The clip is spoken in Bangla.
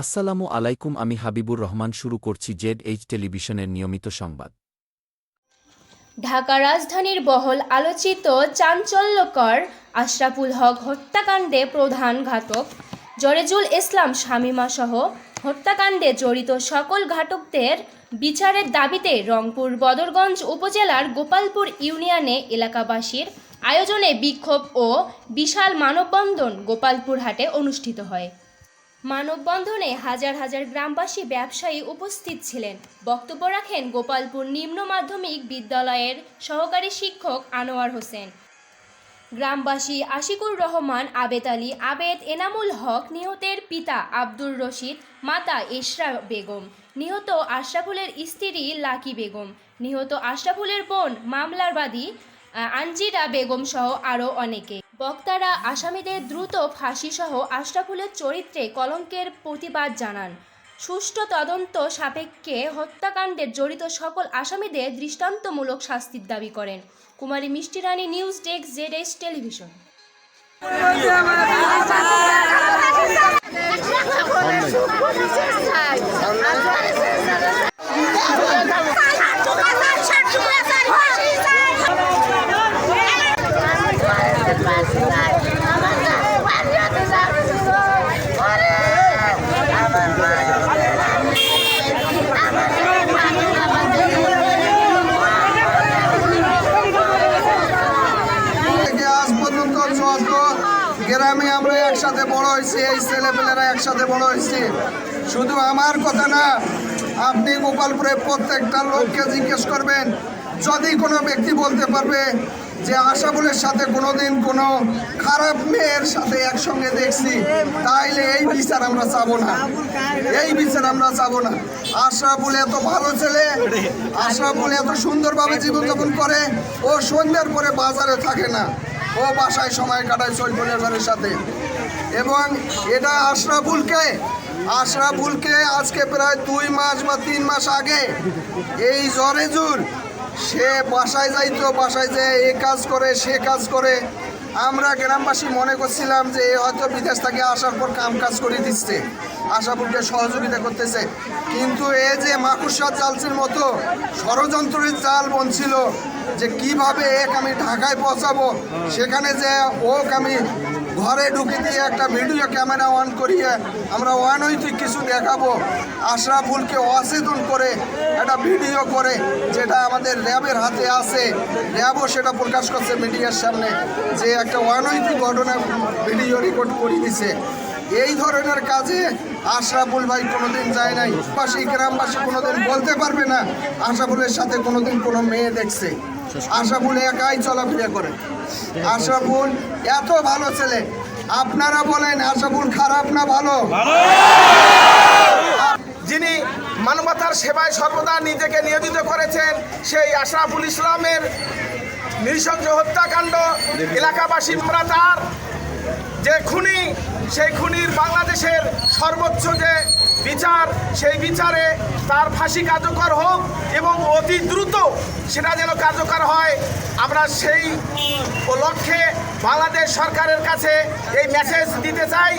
আসসালামু আলাইকুম, আমি হাবিবুর রহমান, শুরু করছি জেড এইচ টেলিভিশনের নিয়মিত সংবাদ। ঢাকা রাজধানীর বহল আলোচিত চাঞ্চল্যকর আশরাফুল হক হত্যাকাণ্ডে প্রধান ঘাতক জরেজুল ইসলাম, শামীমা সহ হত্যাকাণ্ডে জড়িত সকল ঘাতকদের বিচারের দাবিতে রংপুর, বদরগঞ্জ উপজেলার গোপালপুর ইউনিয়নে এলাকাবাসীর আয়োজনে বিক্ষোভ ও বিশাল মানববন্ধন গোপালপুর হাটে অনুষ্ঠিত হয়। মানববন্ধনে হাজার হাজার গ্রামবাসী ব্যবসায়ী উপস্থিত ছিলেন। বক্তব্য রাখেন গোপালপুর নিম্ন মাধ্যমিক বিদ্যালয়ের সহকারী শিক্ষক আনোয়ার হোসেন। গ্রামবাসী আশিকুর রহমান, আবেদ আলী, আবেদ এনামুল হক, নিহতের পিতা আব্দুর রশিদ, মাতা ইশরা বেগম, নিহত আশরাফুলের স্ত্রী লাকি বেগম, নিহত আশরাফুলের বোন মামলার বাদী আঞ্জিরা বেগম সহ আরও অনেকে। বক্তারা আসামিদের দ্রুত ফাঁসিসহ আশরাফুলের চরিত্রে কলঙ্কের প্রতিবাদ জানান সুষ্ঠু তদন্ত সাপেক্ষে হত্যাকাণ্ডের জড়িত সকল আসামিদের দৃষ্টান্তমূলক শাস্তির দাবি করেন Kumari Mishti Rani news desk Z S television গ্রামে আমরা একসাথে বড় হয়েছি, এই একসাথে বড় শুধু আমার কথা না, আপনি গোপালপুরে প্রত্যেকটা লোককে জিজ্ঞেস করবেন, যদি কোনো ব্যক্তি বলতে পারবে যে আশাফুলের সাথে কোনোদিন কোনো খারাপ মেয়ের সাথে একসঙ্গে দেখছি, তাইলে এই বিচার আমরা চাবো না। এই বিচার আমরা চাবো না। আশরাফুল এত ভালো ছেলে আশরাফুল এত সুন্দরভাবে জীবনযাপন করে, ও সন্ধ্যার পরে বাজারে থাকে না। ও বাসায় সময় কাটায় সৈফুলের ঘরের সাথে। এবং এটা আশরাফুলকে আশরাফুলকে আজকে প্রায় দুই মাস বা তিন মাস আগে এই জরেজুর সে বাসায় যাইতো, বাসায় যে এ কাজ করে, সে কাজ করে। আমরা গ্রামবাসী মনে করছিলাম যে হয়তো বিদেশ থেকে আসার পর কাম কাজ করে দিচ্ছে আশাপুরকে সহযোগিতা করতেছে। কিন্তু এ যে মাকুসার জালসির মতো ষড়যন্ত্রের জাল বনছিল, যে কীভাবে এক আমি ঢাকায় পৌঁছাবো, সেখানে যে ওক আমি ঘরে ঢুকে দিয়ে একটা ভিডিও ক্যামেরা অন করিয়ে আমরা অনৈতিক কিছু দেখাবো। আশরাফুলকে অচেতন করে একটা ভিডিও করে, যেটা আমাদের র্যাবের হাতে আছে। র্যাবও সেটা প্রকাশ করছে মিডিয়ার সামনে, যে একটা অনৈতিক ঘটনা ভিডিও রেকর্ড করে দিছে। এই ধরনের কাজে আশরাফুল ভাই কোনোদিন যায় নাই। পাশে গ্রামবাসী কোনোদিন বলতে পারবে না। আশরাফুলের সাথে কোনোদিন কোনো মেয়ে দেখছে। আশরাফুল একাই চলাফেরা করে। আশরাফুল এত ভালো ছেলে। আপনারা বলেন আশরাফুল খারাপ না ভালো? যিনি মানবতার সেবায় সর্বদা নিজেকে নিয়োজিত করেছেন, সেই আশরাফুল ইসলামের নৃশংস হত্যাকাণ্ড এলাকাবাসী তার যে খুনি, সেই খুনির বাংলাদেশের সর্বোচ্চ যে বিচার, সেই বিচারে তার ফাঁসি কার্যকর হোক এবং অতি দ্রুত সেটা যেন কার্যকর হয়, আমরা সেই লক্ষ্যে বাংলাদেশ সরকারের কাছে এই মেসেজ দিতে চাই।